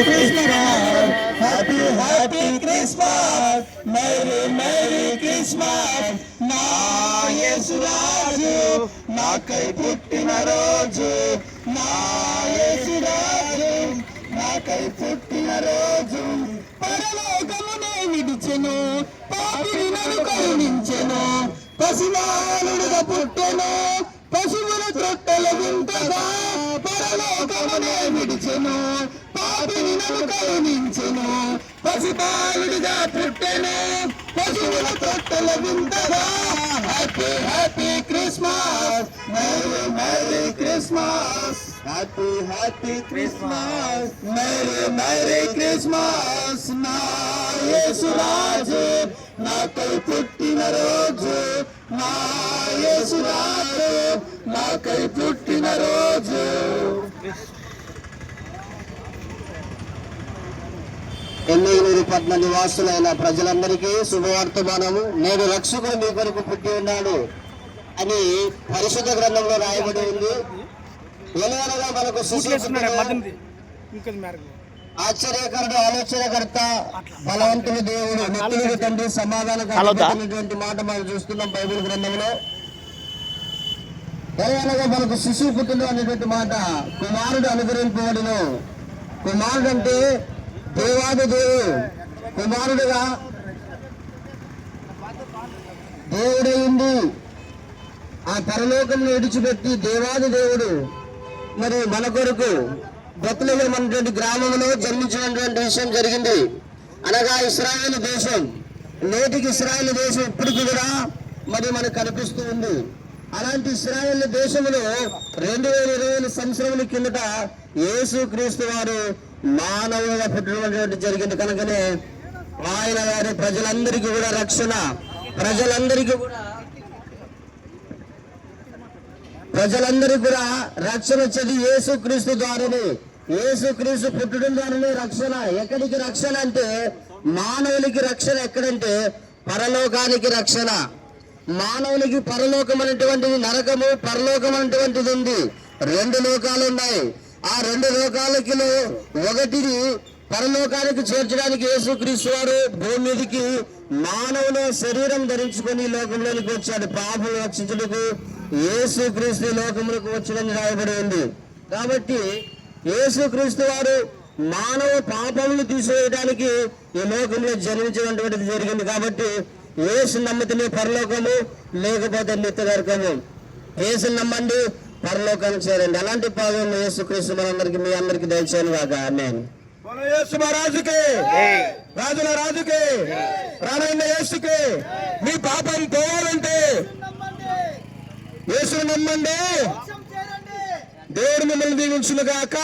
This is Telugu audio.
Christmas happy happy Christmas merry merry Christmas నా యేసురాజు నాకై పుట్టిన రోజు నా యేసురాజు నాకై పుట్టిన రోజు పరలోకమునే విడిచెను పాపిని నన్ను కరుణించెను పసిమానుడుగా పుట్టెను పశువుల తొట్టెల వింతగా పరలోకమునే విడిచెను పాపిని నన్ను కరుణించెను పుట్టెను. పశువుల తొట్టెల వింతగా. Happy happy Christmas merry merry Christmas happy happy Christmas merry merry Christmas నా యేసురాజు నాకై పుట్టిన రోజు. నా యేసురాజు నాకై పుట్టిన రోజు. ఎనిమిది పట్ల నివాసులైన ప్రజలందరికీ శుభవర్తమానము నేడు రక్షకుడు మీ కొరకు పుట్టి ఉన్నాడు అని పరిశుద్ధ గ్రంథంలో రాయబడి ఉంది. ఎలాగనగా మనకు ఆశ్చర్యకరుడు ఆలోచనకర్త బలవంతుడు దేవుడు నిత్యుడు తండ్రి సమాధానకరమైనటువంటి మాట మనం చూస్తున్నాం బైబిల్ గ్రంథంలో. ఎలాగనగా మనకు శిశువు పుట్టిన అనేటువంటి మాట కుమారుడు అనుగ్రహింపబడును. కుమారుడు అంటే దేవాది దేవుడు కుమారుడుగా దేవుడైంది ఆ పరలోకంలో విడిచిపెట్టి దేవాది దేవుడు. మరి మన కొరకు బతులగం అనేటువంటి గ్రామంలో జన్మించినటువంటి విషయం జరిగింది. అనగా ఇస్రాయేల్ దేశం నేటికి ఇస్రాయేల్ దేశం ఇప్పటికి కూడా మరి మనకు కనిపిస్తూ ఉంది. అలాంటి ఇస్రాయేల్ దేశంలో రెండు వేల ఇరవై సంవత్సరముల కిందట యేసు క్రీస్తు వారు మానవుగా పుట్టడం జరిగింది కనుకనే ఆయన గారి ప్రజలందరికీ కూడా రక్షణ ప్రజలందరికీ కూడా ప్రజలందరికీ కూడా రక్షణ వచ్చేది ఏసుక్రీస్తు ద్వారానే. యేసుక్రీస్తు పుట్టడం ద్వారానే రక్షణ. ఎక్కడికి రక్షణ అంటే మానవునికి రక్షణ ఎక్కడంటే పరలోకానికి రక్షణ. మానవునికి పరలోకం అనేటువంటిది నరకము పరలోకం అనేటువంటిది ఉంది. రెండు లోకాలు ఉన్నాయి. ఆ రెండు లోకాలకి ఒకటిని పరలోకానికి చేర్చడానికి యేసుక్రీస్తు వారు భూమి మీదకి మానవుని శరీరం ధరించుకొని లోకంలోనికి వచ్చాడు. పాపం రక్షించుటకు యేసుక్రీస్తు లోకములకు వచ్చాడని రాయబడి ఉంది. కాబట్టి యేసుక్రీస్తు వారు మానవ పాపములు తీసివేయడానికి ఈ లోకంలో జన్మించినటువంటిది జరిగింది. కాబట్టి యేసు నమ్మితేనే పరలోకము లేకపోతే నిత్య నరకము. నమ్మండి. పరలోకానికి చేరండి అలాంటి పాదం యేసుక్రీస్తు మనందరికీ మీ అందరికీ దయచేయను కాక మన యేసు మహారాజుకే రాజుల రాజుకే. రానైన యేసుకే. మీ పాపం పోవాలంటే యేసు నమ్మండి. దేవుడు మిమ్మల్ని దీవించును గాక.